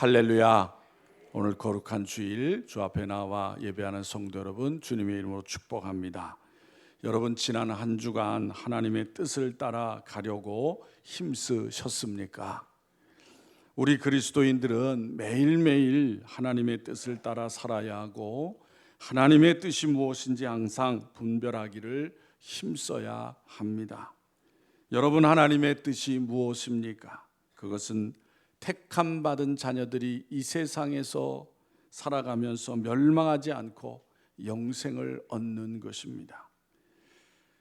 할렐루야. 오늘 거룩한 주일 주 앞에 나와 예배하는 성도 여러분 주님의 이름으로 축복합니다. 여러분 지난 한 주간 하나님의 뜻을 따라 가려고 힘쓰셨습니까? 우리 그리스도인들은 매일매일 하나님의 뜻을 따라 살아야 하고 하나님의 뜻이 무엇인지 항상 분별하기를 힘써야 합니다. 여러분 하나님의 뜻이 무엇입니까? 그것은 택함 받은 자녀들이 이 세상에서 살아가면서 멸망하지 않고 영생을 얻는 것입니다.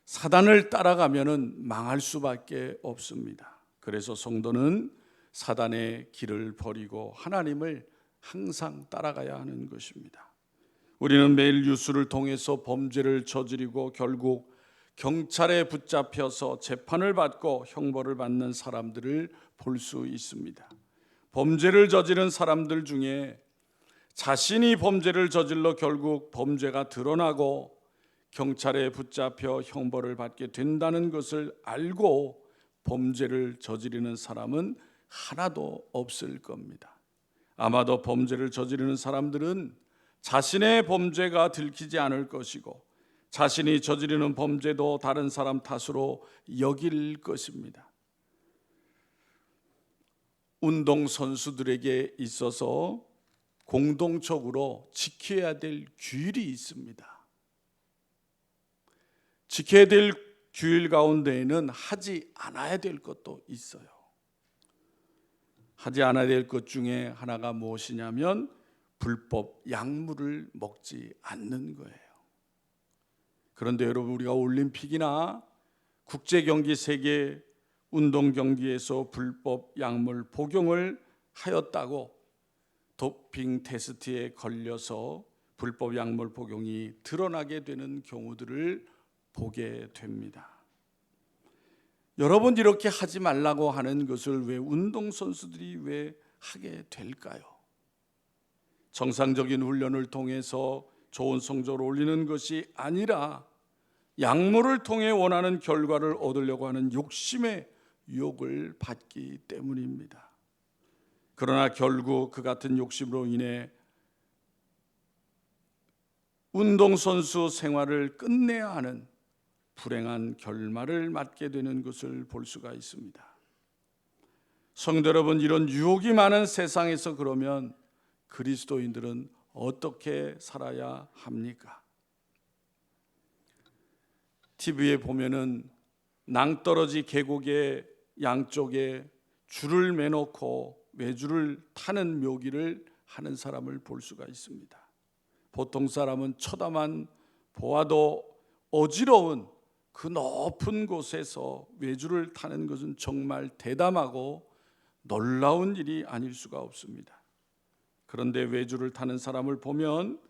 사단을 따라가면은 망할 수밖에 없습니다. 그래서 성도는 사단의 길을 버리고 하나님을 항상 따라가야 하는 것입니다. 우리는 매일 뉴스를 통해서 범죄를 저지르고 결국 경찰에 붙잡혀서 재판을 받고 형벌을 받는 사람들을 볼 수 있습니다. 범죄를 저지른 사람들 중에 자신이 범죄를 저질러 결국 범죄가 드러나고 경찰에 붙잡혀 형벌을 받게 된다는 것을 알고 범죄를 저지르는 사람은 하나도 없을 겁니다. 아마도 범죄를 저지르는 사람들은 자신의 범죄가 들키지 않을 것이고 자신이 저지르는 범죄도 다른 사람 탓으로 여길 것입니다. 운동 선수들에게 있어서 공동적으로 지켜야 될 규율이 있습니다. 지켜야 될 규율 가운데에는 하지 않아야 될 것도 있어요. 하지 않아야 될 것 중에 하나가 무엇이냐면 불법 약물을 먹지 않는 거예요. 그런데 여러분 우리가 올림픽이나 국제 경기 세계 운동 경기에서 불법 약물 복용을 하였다고 도핑 테스트에 걸려서 불법 약물 복용이 드러나게 되는 경우들을 보게 됩니다. 여러분 이렇게 하지 말라고 하는 것을 왜 운동 선수들이 왜 하게 될까요? 정상적인 훈련을 통해서 좋은 성적을 올리는 것이 아니라 약물을 통해 원하는 결과를 얻으려고 하는 욕심의 유혹을 받기 때문입니다. 그러나 결국 그 같은 욕심으로 인해 운동선수 생활을 끝내야 하는 불행한 결말을 맞게 되는 것을 볼 수가 있습니다. 성도 여러분, 이런 유혹이 많은 세상에서 그러면 그리스도인들은 어떻게 살아야 합니까? TV에 보면은 낭떠러지 계곡에 양쪽에 줄을 매놓고 외줄을 타는 묘기를 하는 사람을 볼 수가 있습니다. 보통 사람은 쳐다만 보아도 어지러운 그 높은 곳에서 외줄을 타는 것은 정말 대담하고 놀라운 일이 아닐 수가 없습니다. 그런데 외줄을 타는 사람을 보면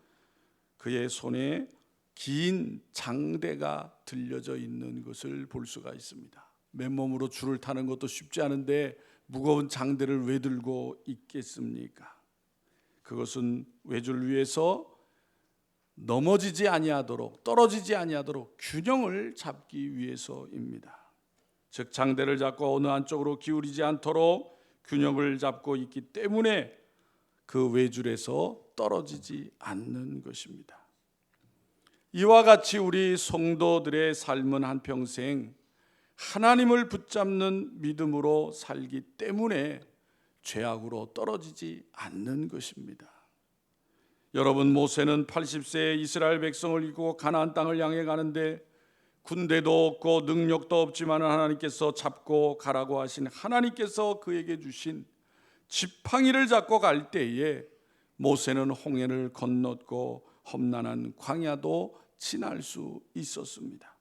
그의 손에 긴 장대가 들려져 있는 것을 볼 수가 있습니다. 맨몸으로 줄을 타는 것도 쉽지 않은데 무거운 장대를 왜 들고 있겠습니까? 그것은 외줄 위에서 넘어지지 아니하도록 떨어지지 아니하도록 균형을 잡기 위해서입니다. 즉 장대를 잡고 어느 한쪽으로 기울이지 않도록 균형을 잡고 있기 때문에 그 외줄에서 떨어지지 않는 것입니다. 이와 같이 우리 성도들의 삶은 한평생 하나님을 붙잡는 믿음으로 살기 때문에 죄악으로 떨어지지 않는 것입니다. 여러분 모세는 80세에 이스라엘 백성을 이끌고 가나안 땅을 향해 가는데 군대도 없고 능력도 없지만 하나님께서 잡고 가라고 하신 하나님께서 그에게 주신 지팡이를 잡고 갈 때에 모세는 홍해를 건넜고 험난한 광야도 지날 수 있었습니다.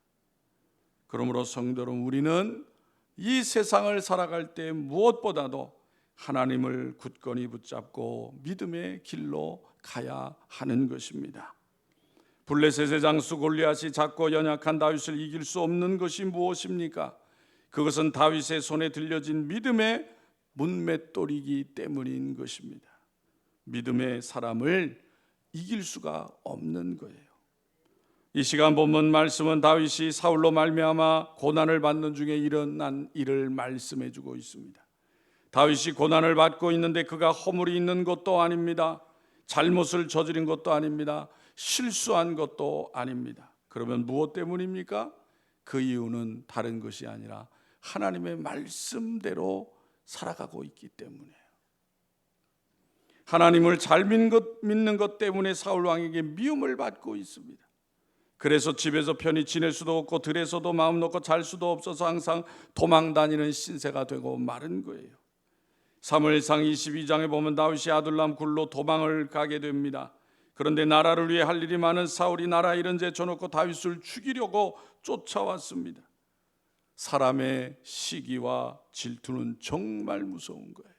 그러므로 성도 여러분 우리는 이 세상을 살아갈 때 무엇보다도 하나님을 굳건히 붙잡고 믿음의 길로 가야 하는 것입니다. 블레셋의 장수 골리앗이 작고 연약한 다윗을 이길 수 없는 것이 무엇입니까? 그것은 다윗의 손에 들려진 믿음의 문맷돌이기 때문인 것입니다. 믿음의 사람을 이길 수가 없는 거예요. 이 시간 본문 말씀은 다윗이 사울로 말미암아 고난을 받는 중에 일어난 일을 말씀해 주고 있습니다. 다윗이 고난을 받고 있는데 그가 허물이 있는 것도 아닙니다. 잘못을 저지른 것도 아닙니다. 실수한 것도 아닙니다. 그러면 무엇 때문입니까? 그 이유는 다른 것이 아니라 하나님의 말씀대로 살아가고 있기 때문에 하나님을 잘 믿는 것, 믿는 것 때문에 사울 왕에게 미움을 받고 있습니다. 그래서 집에서 편히 지낼 수도 없고 들에서도 마음 놓고 잘 수도 없어서 항상 도망 다니는 신세가 되고 마른 거예요. 사무엘상 22장에 보면 다윗이 아둘람 굴로 도망을 가게 됩니다. 그런데 나라를 위해 할 일이 많은 사울이 나라 이런 데 줘놓고 다윗을 죽이려고 쫓아왔습니다. 사람의 시기와 질투는 정말 무서운 거예요.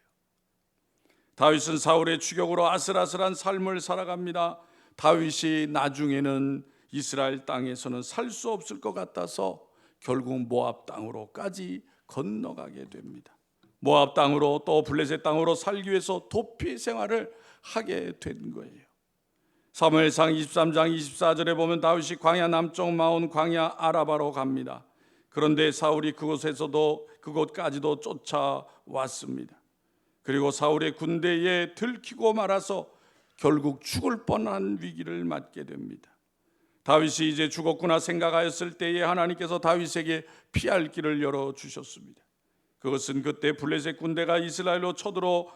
다윗은 사울의 추격으로 아슬아슬한 삶을 살아갑니다. 다윗이 나중에는 이스라엘 땅에서는 살 수 없을 것 같아서 결국 모압 땅으로까지 건너가게 됩니다. 모압 땅으로 또 블레셋 땅으로 살기 위해서 도피 생활을 하게 된 거예요. 사무엘상 23장 24절에 보면 다윗이 광야 남쪽 마온 광야 아라바로 갑니다. 그런데 사울이 그곳에서도 그곳까지도 쫓아왔습니다. 그리고 사울의 군대에 들키고 말아서 결국 죽을 뻔한 위기를 맞게 됩니다. 다윗이 이제 죽었구나 생각하였을 때에 하나님께서 다윗에게 피할 길을 열어 주셨습니다. 그것은 그때 블레셋 군대가 이스라엘로 쳐들어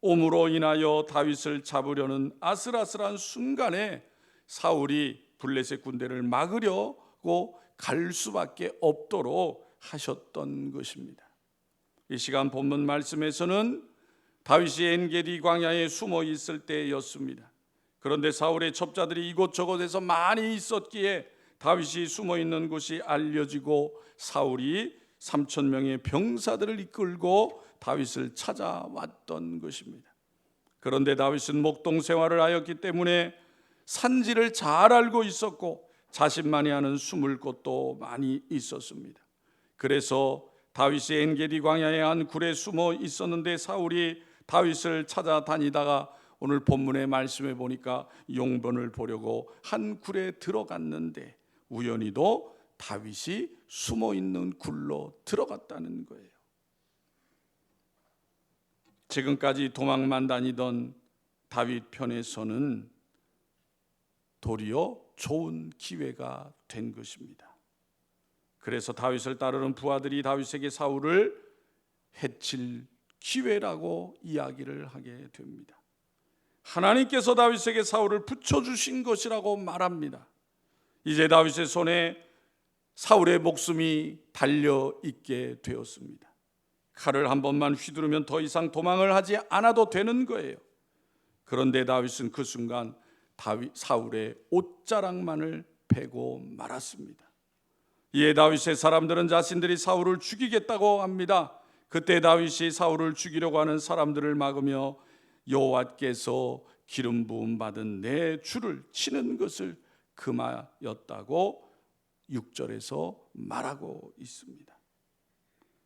옴으로 인하여 다윗을 잡으려는 아슬아슬한 순간에 사울이 블레셋 군대를 막으려고 갈 수밖에 없도록 하셨던 것입니다. 이 시간 본문 말씀에서는 다윗이 엔게디 광야에 숨어 있을 때였습니다. 그런데 사울의 첩자들이 이곳저곳에서 많이 있었기에 다윗이 숨어 있는 곳이 알려지고 사울이 3천 명의 병사들을 이끌고 다윗을 찾아왔던 것입니다. 그런데 다윗은 목동 생활을 하였기 때문에 산지를 잘 알고 있었고 자신만이 하는 숨을 곳도 많이 있었습니다. 그래서 다윗이 엔게디 광야의 한 굴에 숨어 있었는데 사울이 다윗을 찾아다니다가 오늘 본문의 말씀에 보니까 용변을 보려고 한 굴에 들어갔는데 우연히도 다윗이 숨어 있는 굴로 들어갔다는 거예요. 지금까지 도망만 다니던 다윗 편에서는 도리어 좋은 기회가 된 것입니다. 그래서 다윗을 따르는 부하들이 다윗에게 사울을 해칠 기회라고 이야기를 하게 됩니다. 하나님께서 다윗에게 사울을 붙여 주신 것이라고 말합니다. 이제 다윗의 손에 사울의 목숨이 달려 있게 되었습니다. 칼을 한 번만 휘두르면 더 이상 도망을 하지 않아도 되는 거예요. 그런데 다윗은 그 순간 다윗 사울의 옷자락만을 베고 말았습니다. 이에 다윗의 사람들은 자신들이 사울을 죽이겠다고 합니다. 그때 다윗이 사울을 죽이려고 하는 사람들을 막으며 여호와께서 기름 부음 받은 내 주를 치는 것을 금하였다고 6절에서 말하고 있습니다.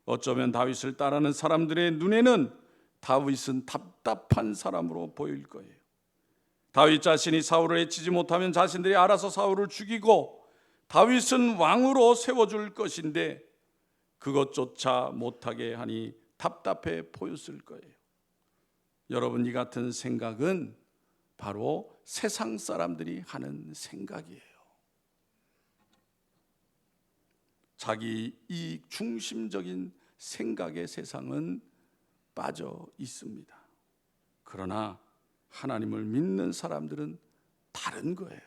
어쩌면 다윗을 따르는 사람들의 눈에는 다윗은 답답한 사람으로 보일 거예요. 다윗 자신이 사울을 해치지 못하면 자신들이 알아서 사울을 죽이고 다윗은 왕으로 세워줄 것인데 그것조차 못하게 하니 답답해 보였을 거예요. 여러분 이 같은 생각은 바로 세상 사람들이 하는 생각이에요. 자기 이익 중심적인 생각의 세상은 빠져 있습니다. 그러나 하나님을 믿는 사람들은 다른 거예요.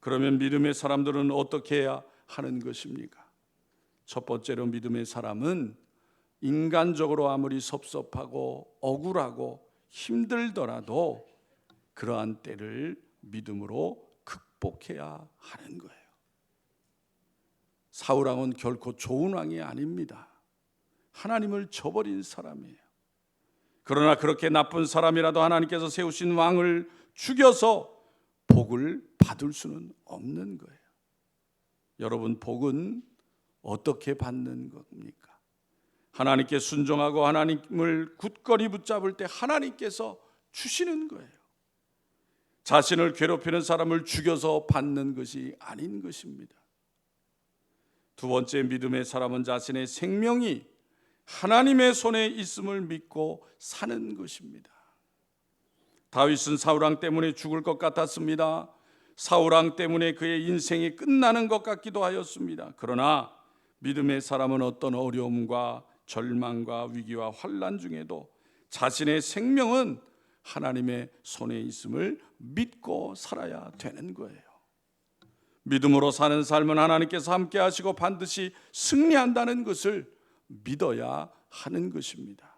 그러면 믿음의 사람들은 어떻게 해야 하는 것입니까? 첫 번째로 믿음의 사람은 인간적으로 아무리 섭섭하고 억울하고 힘들더라도 그러한 때를 믿음으로 극복해야 하는 거예요. 사울왕은 결코 좋은 왕이 아닙니다. 하나님을 저버린 사람이에요. 그러나 그렇게 나쁜 사람이라도 하나님께서 세우신 왕을 죽여서 복을 받을 수는 없는 거예요. 여러분, 복은 어떻게 받는 겁니까? 하나님께 순종하고 하나님을 굳건히 붙잡을 때 하나님께서 주시는 거예요. 자신을 괴롭히는 사람을 죽여서 받는 것이 아닌 것입니다. 두 번째 믿음의 사람은 자신의 생명이 하나님의 손에 있음을 믿고 사는 것입니다. 다윗은 사울왕 때문에 죽을 것 같았습니다. 사울왕 때문에 그의 인생이 끝나는 것 같기도 하였습니다. 그러나 믿음의 사람은 어떤 어려움과 절망과 위기와 환란 중에도 자신의 생명은 하나님의 손에 있음을 믿고 살아야 되는 거예요. 믿음으로 사는 삶은 하나님께서 함께 하시고 반드시 승리한다는 것을 믿어야 하는 것입니다.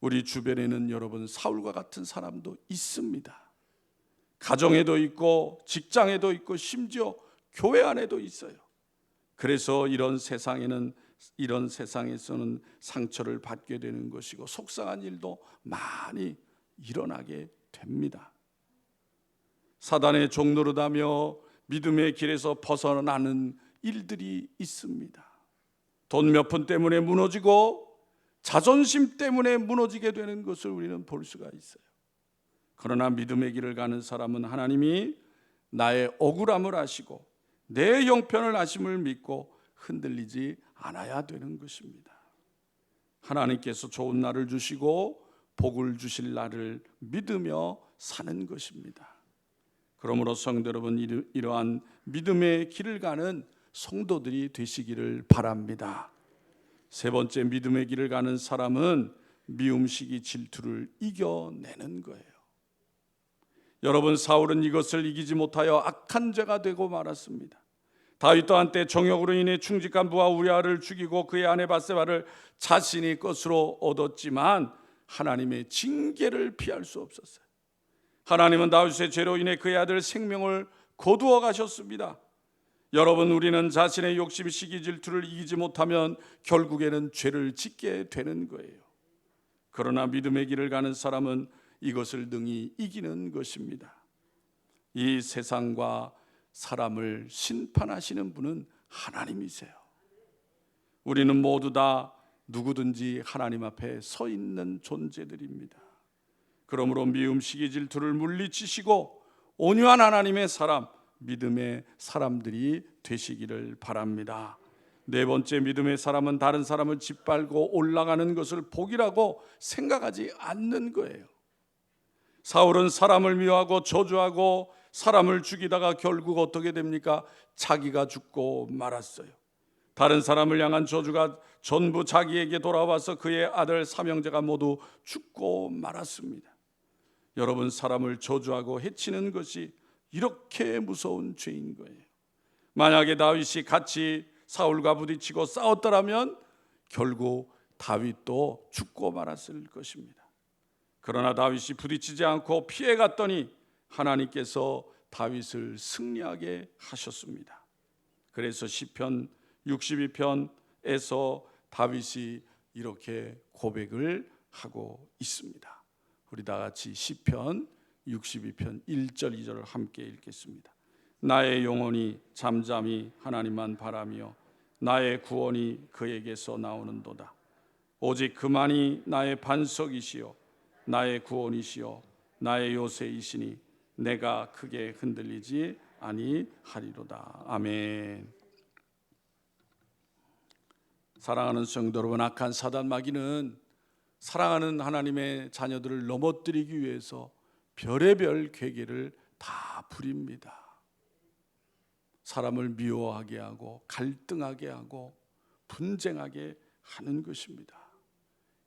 우리 주변에는 여러분 사울과 같은 사람도 있습니다. 가정에도 있고 직장에도 있고 심지어 교회 안에도 있어요. 그래서 이런 세상에는 이런 세상에서는 상처를 받게 되는 것이고 속상한 일도 많이 일어나게 됩니다. 사단의 종노릇하며 믿음의 길에서 벗어나는 일들이 있습니다. 돈 몇 푼 때문에 무너지고 자존심 때문에 무너지게 되는 것을 우리는 볼 수가 있어요. 그러나 믿음의 길을 가는 사람은 하나님이 나의 억울함을 아시고 내 형편을 아심을 믿고 흔들리지 않아야 되는 것입니다. 하나님께서 좋은 날을 주시고 복을 주실 날을 믿으며 사는 것입니다. 그러므로 성도 여러분 이러한 믿음의 길을 가는 성도들이 되시기를 바랍니다. 세 번째 믿음의 길을 가는 사람은 미움시기 질투를 이겨내는 거예요. 여러분 사울은 이것을 이기지 못하여 악한 죄가 되고 말았습니다. 다윗 도 한때 정욕으로 인해 충직한 부하 우리아를 죽이고 그의 아내 바세바를 자신이 것으로 얻었지만 하나님의 징계를 피할 수 없었어요. 하나님은 다윗의 죄로 인해 그의 아들 생명을 거두어 가셨습니다. 여러분 우리는 자신의 욕심 시기 질투를 이기지 못하면 결국에는 죄를 짓게 되는 거예요. 그러나 믿음의 길을 가는 사람은 이것을 능히 이기는 것입니다. 이 세상과 사람을 심판하시는 분은 하나님이세요. 우리는 모두 다 누구든지 하나님 앞에 서 있는 존재들입니다. 그러므로 미움, 시기, 질투를 물리치시고 온유한 하나님의 사람, 믿음의 사람들이 되시기를 바랍니다. 네 번째 믿음의 사람은 다른 사람을 짓밟고 올라가는 것을 복이라고 생각하지 않는 거예요. 사울은 사람을 미워하고 저주하고 사람을 죽이다가 결국 어떻게 됩니까? 자기가 죽고 말았어요. 다른 사람을 향한 저주가 전부 자기에게 돌아와서 그의 아들 사명자가 모두 죽고 말았습니다. 여러분 사람을 저주하고 해치는 것이 이렇게 무서운 죄인 거예요. 만약에 다윗이 같이 사울과 부딪히고 싸웠더라면 결국 다윗도 죽고 말았을 것입니다. 그러나 다윗이 부딪히지 않고 피해 갔더니 하나님께서 다윗을 승리하게 하셨습니다. 그래서 시편 62편에서 다윗이 이렇게 고백을 하고 있습니다. 우리 다 같이 시편 62편 1절 2절을 함께 읽겠습니다. 나의 영혼이 잠잠히 하나님만 바라며 나의 구원이 그에게서 나오는도다. 오직 그만이 나의 반석이시요 나의 구원이시요 나의 요새이시니 내가 크게 흔들리지 아니하리로다. 아멘. 사랑하는 성도 여러분, 악한 사단 마귀는 사랑하는 하나님의 자녀들을 넘어뜨리기 위해서 별의별 괴계를 다 부립니다. 사람을 미워하게 하고 갈등하게 하고 분쟁하게 하는 것입니다.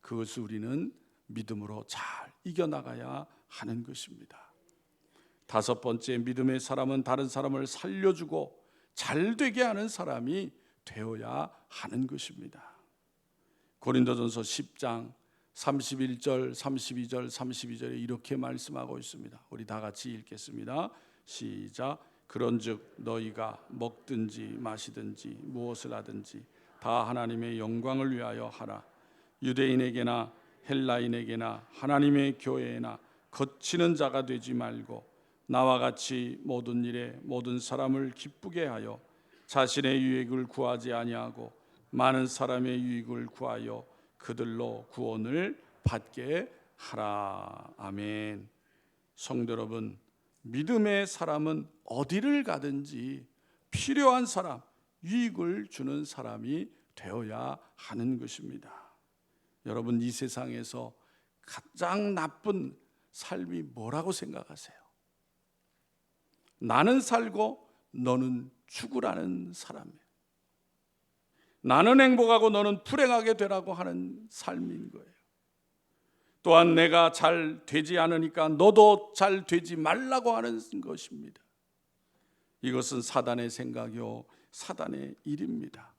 그것을 우리는 믿음으로 잘 이겨나가야 하는 것입니다. 다섯 번째 믿음의 사람은 다른 사람을 살려주고 잘 되게 하는 사람이 되어야 하는 것입니다. 고린도전서 10장 31절, 32절, 32절에 이렇게 말씀하고 있습니다. 우리 다 같이 읽겠습니다. 시작. 그런즉 너희가 먹든지 마시든지 무엇을 하든지 다 하나님의 영광을 위하여 하라. 유대인에게나 헬라인에게나 하나님의 교회에나 거치는 자가 되지 말고 나와 같이 모든 일에 모든 사람을 기쁘게 하여 자신의 유익을 구하지 아니하고 많은 사람의 유익을 구하여 그들로 구원을 받게 하라. 아멘. 성도 여러분, 믿음의 사람은 어디를 가든지 필요한 사람, 유익을 주는 사람이 되어야 하는 것입니다. 여러분 이 세상에서 가장 나쁜 삶이 뭐라고 생각하세요? 나는 살고 너는 죽으라는 사람이에요. 나는 행복하고 너는 불행하게 되라고 하는 삶인 거예요. 또한 내가 잘 되지 않으니까 너도 잘 되지 말라고 하는 것입니다. 이것은 사단의 생각이요 사단의 일입니다.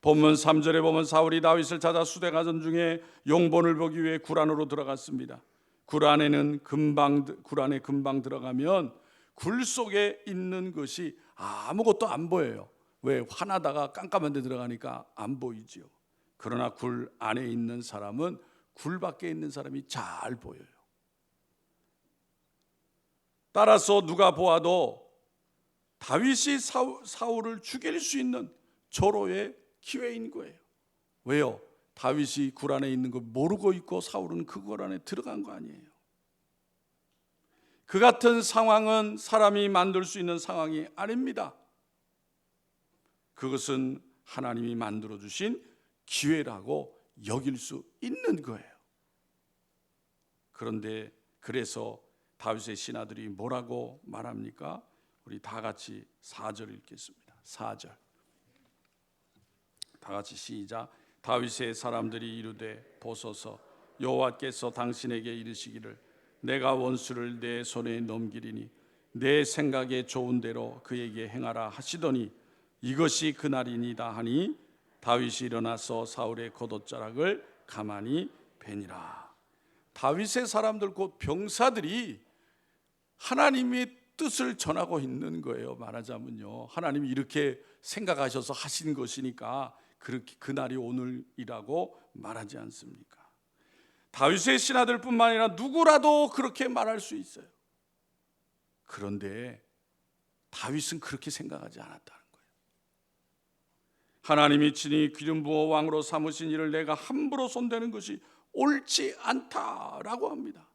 본문 3절에 보면 사울이 다윗을 찾아 수대 가전 중에 용본을 보기 위해 굴 안으로 들어갔습니다. 굴 안에는 금방 굴 안에 금방 들어가면 굴 속에 있는 것이 아무것도 안 보여요. 왜 화나다가 깜깜한 데 들어가니까 안 보이지요. 그러나 굴 안에 있는 사람은 굴 밖에 있는 사람이 잘 보여요. 따라서 누가 보아도 다윗이 사울을 죽일 수 있는 절호의 기회인 거예요. 왜요? 다윗이 굴 안에 있는 걸 모르고 있고 사울은 그 굴 안에 들어간 거 아니에요. 그 같은 상황은 사람이 만들 수 있는 상황이 아닙니다. 그것은 하나님이 만들어 주신 기회라고 여길 수 있는 거예요. 그런데 그래서 다윗의 신하들이 뭐라고 말합니까? 우리 다 같이 4절 읽겠습니다. 4절. 다 같이 시작. 다윗의 사람들이 이르되 보소서 여호와께서 당신에게 이르시기를 내가 원수를 내 손에 넘기리니 내 생각에 좋은 대로 그에게 행하라 하시더니 이것이 그날이니다 하니 다윗이 일어나서 사울의 겉옷자락을 가만히 베니라. 다윗의 사람들 곧 병사들이 하나님의 뜻을 전하고 있는 거예요. 말하자면요. 하나님이 이렇게 생각하셔서 하신 것이니까 그렇게 그날이 오늘이라고 말하지 않습니까? 다윗의 신하들뿐만 아니라 누구라도 그렇게 말할 수 있어요. 그런데 다윗은 그렇게 생각하지 않았다는 거예요. 하나님이 친히 기름 부어 왕으로 삼으신 이를 내가 함부로 손대는 것이 옳지 않다라고 합니다.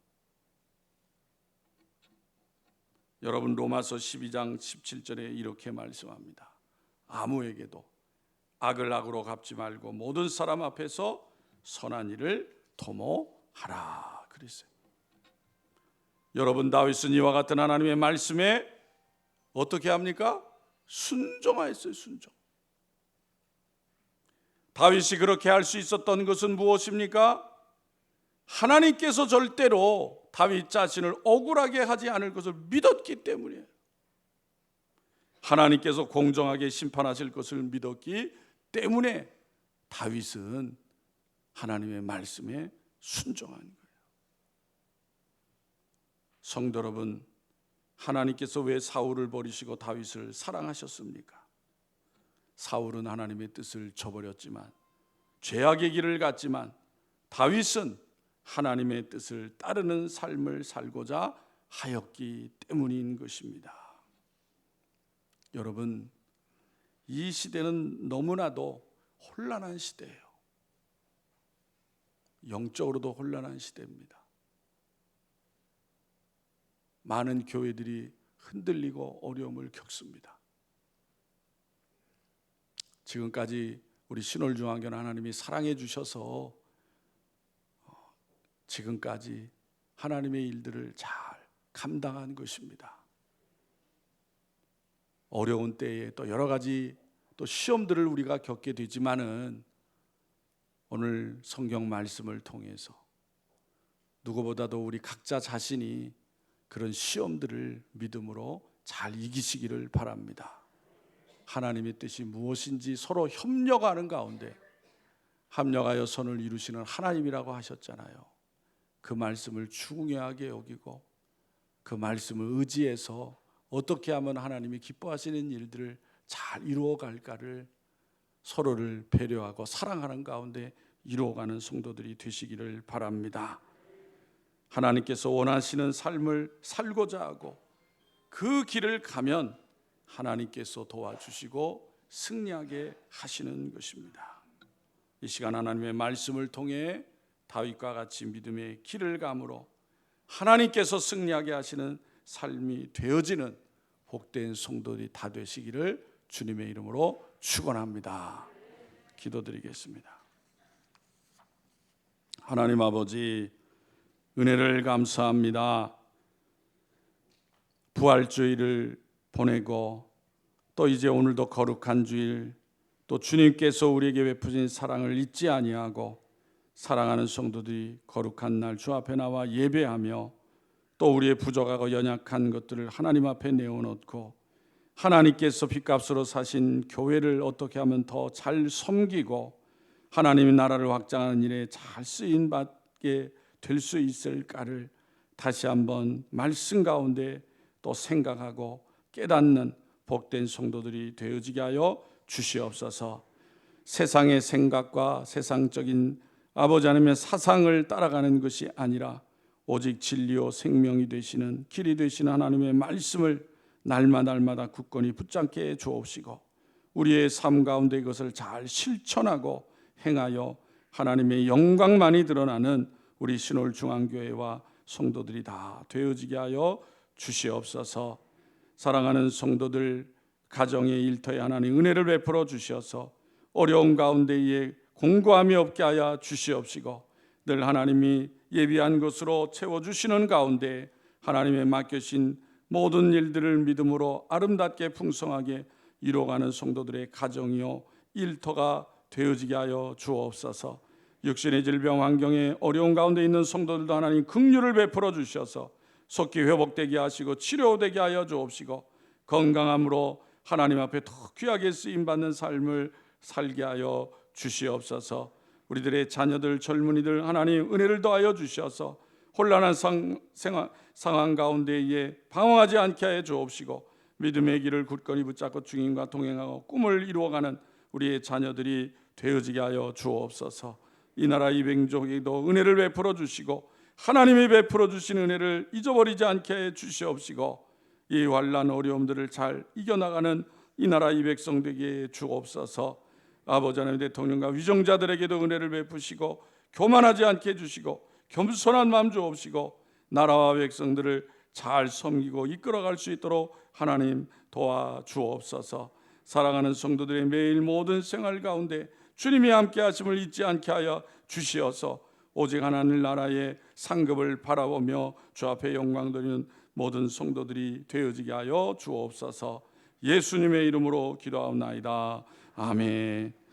여러분 로마서 12장 17절에 이렇게 말씀합니다. 아무에게도 악을 악으로 갚지 말고 모든 사람 앞에서 선한 일을 도모하라 그랬어요. 여러분 다윗은 이와 같은 하나님의 말씀에 어떻게 합니까? 순종하였어요. 순종. 다윗이 그렇게 할 수 있었던 것은 무엇입니까? 하나님께서 절대로 다윗 자신을 억울하게 하지 않을 것을 믿었기 때문이에요. 하나님께서 공정하게 심판하실 것을 믿었기 때문에 다윗은 하나님의 말씀에 순종한 거예요. 성도 여러분, 하나님께서 왜 사울을 버리시고 다윗을 사랑하셨습니까? 사울은 하나님의 뜻을 저버렸지만 죄악의 길을 갔지만 다윗은 하나님의 뜻을 따르는 삶을 살고자 하였기 때문인 것입니다. 여러분, 이 시대는 너무나도 혼란한 시대예요. 영적으로도 혼란한 시대입니다. 많은 교회들이 흔들리고 어려움을 겪습니다. 지금까지 우리 신월중앙교는 하나님이 사랑해 주셔서 어, 지금까지 하나님의 일들을 잘 감당한 것입니다. 어려운 때에 또 여러 가지 또 시험들을 우리가 겪게 되지만은 오늘 성경 말씀을 통해서 누구보다도 우리 각자 자신이 그런 시험들을 믿음으로 잘 이기시기를 바랍니다. 하나님의 뜻이 무엇인지 서로 협력하는 가운데 합력하여 선을 이루시는 하나님이라고 하셨잖아요. 그 말씀을 중요하게 여기고 그 말씀을 의지해서 어떻게 하면 하나님이 기뻐하시는 일들을 잘 이루어 갈까를 서로를 배려하고 사랑하는 가운데 이루어가는 성도들이 되시기를 바랍니다. 하나님께서 원하시는 삶을 살고자 하고 그 길을 가면 하나님께서 도와주시고 승리하게 하시는 것입니다. 이 시간 하나님의 말씀을 통해 다윗과 같이 믿음의 길을 감으로 하나님께서 승리하게 하시는 삶이 되어지는 복된 성도들이 다 되시기를 주님의 이름으로 축원합니다. 기도드리겠습니다. 하나님 아버지 은혜를 감사합니다. 부활주의를 보내고 또 이제 오늘도 거룩한 주일 또 주님께서 우리에게 베푸신 사랑을 잊지 아니하고 사랑하는 성도들이 거룩한 날 주 앞에 나와 예배하며 또 우리의 부족하고 연약한 것들을 하나님 앞에 내어놓고 하나님께서 빚값으로 사신 교회를 어떻게 하면 더 잘 섬기고 하나님의 나라를 확장하는 일에 잘 쓰임 받게 될 수 있을까를 다시 한번 말씀 가운데 또 생각하고 깨닫는 복된 성도들이 되어지게 하여 주시옵소서. 세상의 생각과 세상적인 아버지 하나님의 사상을 따라가는 것이 아니라 오직 진리요 생명이 되시는 길이 되시는 하나님의 말씀을 날마다 날마다 굳건히 붙잡게 해 주옵시고 우리의 삶 가운데 이것을 잘 실천하고 행하여 하나님의 영광만이 드러나는 우리 신월 중앙교회와 성도들이 다 되어지게 하여 주시옵소서. 사랑하는 성도들 가정의 일터에 하나님 은혜를 베풀어 주셔서 어려운 가운데에 공고함이 없게 하여 주시옵시고 늘 하나님이 예비한 것으로 채워 주시는 가운데 하나님의 맡겨신 모든 일들을 믿음으로 아름답게 풍성하게 이루어가는 성도들의 가정이요 일터가 되어지게 하여 주옵소서. 육신의 질병 환경에 어려운 가운데 있는 성도들도 하나님 긍휼을 베풀어 주셔서 속히 회복되게 하시고 치료되게 하여 주옵시고 건강함으로 하나님 앞에 더 귀하게 쓰임 받는 삶을 살게 하여 주시옵소서. 우리들의 자녀들 젊은이들 하나님 은혜를 더하여 주셔서 혼란한 상, 생활, 상황 가운데에 방황하지 않게 해 주옵시고 믿음의 길을 굳건히 붙잡고 주님과 동행하고 꿈을 이루어가는 우리의 자녀들이 되어지게 하여 주옵소서. 이 나라 이백족에도 은혜를 베풀어 주시고 하나님이 베풀어 주신 은혜를 잊어버리지 않게 해 주시옵시고 이 환란 어려움들을 잘 이겨나가는 이 나라 이 백성 되게 해 주옵소서. 아버지 하나님 대통령과 위정자들에게도 은혜를 베푸시고 교만하지 않게 해주시고 겸손한 마음 주옵시고 나라와 백성들을 잘 섬기고 이끌어갈 수 있도록 하나님 도와 주옵소서. 사랑하는 성도들의 매일 모든 생활 가운데 주님이 함께 하심을 잊지 않게 하여 주시어서 오직 하나님 나라의 상급을 바라보며 주 앞에 영광 돌리는 모든 성도들이 되어지게 하여 주옵소서. 예수님의 이름으로 기도하옵나이다. 아멘.